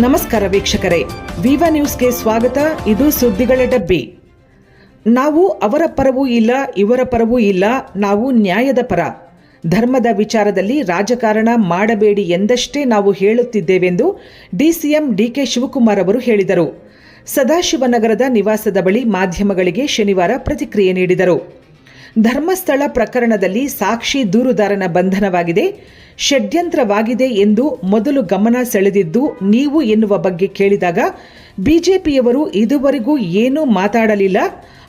ನಮಸ್ಕಾರ ವೀಕ್ಷಕರೇ. ವಿವಾ ನ್ಯೂಸ್ಗೆ ಸ್ವಾಗತ. ಇದು ಸುದ್ದಿಗಳ ಡಬ್ಬಿ. ನಾವು ಅವರ ಪರವೂ ಇಲ್ಲ, ಇವರ ಪರವೂ ಇಲ್ಲ, ನಾವು ನ್ಯಾಯದ ಪರ. ಧರ್ಮದ ವಿಚಾರದಲ್ಲಿ ರಾಜಕಾರಣ ಮಾಡಬೇಡಿ ಎಂದಷ್ಟೇ ನಾವು ಹೇಳುತ್ತಿದ್ದೇವೆಂದು ಡಿಸಿಎಂ ಡಿಕೆ ಶಿವಕುಮಾರ್ ಅವರು ಹೇಳಿದರು. ಸದಾಶಿವನಗರದ ನಿವಾಸದ ಬಳಿ ಮಾಧ್ಯಮಗಳಿಗೆ ಶನಿವಾರ ಪ್ರತಿಕ್ರಿಯೆ ನೀಡಿದರು. ಧರ್ಮಸ್ಥಳ ಪ್ರಕರಣದಲ್ಲಿ ಸಾಕ್ಷಿ ದೂರುದಾರನ ಬಂಧನವಾಗಿದೆ. ಷಡ್ಯಂತ್ರವಾಗಿದೆ ಎಂದು ಮೊದಲು ಗಮನ ಸೆಳೆದಿದ್ದು, ನೀವು ಎನ್ನುವ ಬಗ್ಗೆ ಕೇಳಿದಾಗ, ಬಿಜೆಪಿಯವರು ಇದುವರೆಗೂ ಏನೂ ಮಾತಾಡಲಿಲ್ಲ.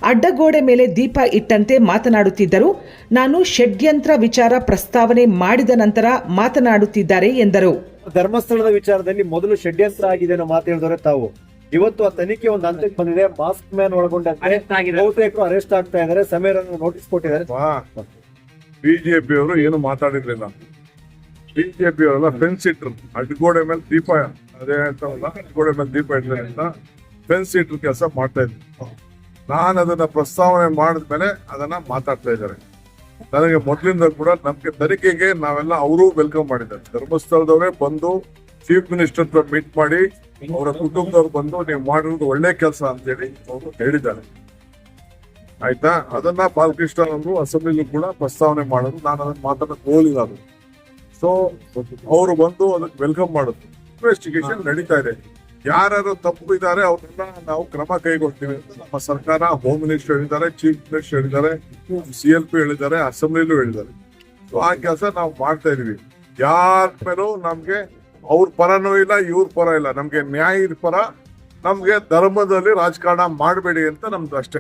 ಅಡ್ಡಗೋಡೆ ಮೇಲೆ ದೀಪ ಇಟ್ಟಂತೆ ಮಾತನಾಡುತ್ತಿದ್ದರು. ನಾನು ಷಡ್ಯಂತ್ರ ವಿಚಾರ ಪ್ರಸ್ತಾವನೆ ಮಾಡಿದ ನಂತರ ಮಾತನಾಡುತ್ತಿದ್ದಾರೆ ಎಂದರು. ಧರ್ಮಸ್ಥಳದ ವಿಚಾರದಲ್ಲಿ ಮೊದಲು ಷಡ್ಯಂತ್ರ ಆಗಿದೆ ಅನ್ನೋ ಮಾತು ಹೇಳಿದವರೆ ತಾವು. ಇವತ್ತು ಆ ತನಿಖೆ ಒಂದು ಹಂತಕ್ಕೆ ಬಂದಿದೆ. ಮಾಸ್ಕ್ ಮ್ಯಾನ್ ಒಳಗೊಂಡ ಬಹುತೇಕರು ಅರೆಸ್ಟ್ ಆಗ್ತಾ ಇದ್ದಾರೆ. ಸಮೀರ್ ನೋಟಿಸ್ ಕೊಟ್ಟಿದ್ದಾರೆ. ಬಿಜೆಪಿ ಅವರು ಏನು ಮಾತಾಡಿರ್ಲಿಲ್ಲ. ಬಿಜೆಪಿ ಅವರೆಲ್ಲ ಫೆನ್ಸ್ ಇಟ್ರು ಅಡ್ಗೋಡೆ ಮೇಲೆ ದೀಪ ಅದೇ ಅಂತವಲ್ಲ ಅಡ್ಗೋಡೆ ಮೇಲೆ ದೀಪ ಇಟ್ಟರೆ ಅಂತ ಫೆನ್ಸ್ ಇಟ್ರು ಕೆಲಸ ಮಾಡ್ತಾ ಇದ್ರು ನಾನು ಅದನ್ನ ಪ್ರಸ್ತಾವನೆ ಮಾಡಿದ್ಮೇಲೆ ಅದನ್ನ ಮಾತಾಡ್ತಾ ಇದ್ದಾರೆ. ನನಗೆ ಮೊದಲಿಂದ ಕೂಡ ನಮ್ಗೆ ತನಿಖೆಗೆ ನಾವೆಲ್ಲ ಅವರು ವೆಲ್ಕಮ್ ಮಾಡಿದ್ದಾರೆ. ಧರ್ಮಸ್ಥಳದವರೇ ಬಂದು ಚೀಫ್ ಮಿನಿಸ್ಟರ್ ಹತ್ರ ಮೀಟ್ ಮಾಡಿ ಅವರ ಕುಟುಂಬದವ್ರು ಬಂದು ನೀವು ಮಾಡಿರೋದು ಒಳ್ಳೆ ಕೆಲಸ ಅಂತೇಳಿ ಅವರು ಹೇಳಿದ್ದಾರೆ. ಆಯ್ತಾ? ಅದನ್ನ ಬಾಲಕೃಷ್ಣ ಅವರು ಅಸೆಂಬ್ಲಿಗೂ ಕೂಡ ಪ್ರಸ್ತಾವನೆ ಮಾಡೋದು. ನಾನು ಅದನ್ನ ಮಾತಾಡಕ್ ಹೋಗಲಿಲ್ಲ ಅದು. ಸೊ ಅವರು ಬಂದು ಅದಕ್ಕೆ ವೆಲ್ಕಮ್ ಮಾಡೋದು. ಇನ್ವೆಸ್ಟಿಗೇಷನ್ ನಡೀತಾ ಇದೆ. ಯಾರು ತಪ್ಪು ಇದ್ದಾರೆ ಅವ್ರನ್ನ ನಾವು ಕ್ರಮ ಕೈಗೊಳ್ತೀವಿ. ಅಂತ ನಮ್ಮ ಸರ್ಕಾರ ಹೋಮ್ ಮಿನಿಸ್ಟರ್ ಹೇಳಿದ್ದಾರೆ ಚೀಫ್ ಮಿನಿಸ್ಟರ್ ಹೇಳಿದ್ದಾರೆ ಸಿ ಎಲ್ ಪಿ ಹೇಳಿದ್ದಾರೆ ಅಸೆಂಬ್ಲಿಲೂ ಹೇಳಿದ್ದಾರೆ. ಸೊ ಆ ಕೆಲಸ ನಾವು ಮಾಡ್ತಾ ಇದೀವಿ. ಯಾರ ಮೇಲೂ ನಮ್ಗೆ ಅವ್ರ ಪರನೂ ಇಲ್ಲ, ಇವ್ರ ಪರ ಇಲ್ಲ. ನಮ್ಗೆ ನ್ಯಾಯದ ಪರ ನಮ್ಗೆ ಧರ್ಮದಲ್ಲಿ ರಾಜಕಾರಣ ಮಾಡಬೇಡಿ ಅಂತ ನಮ್ದು ಅಷ್ಟೇ.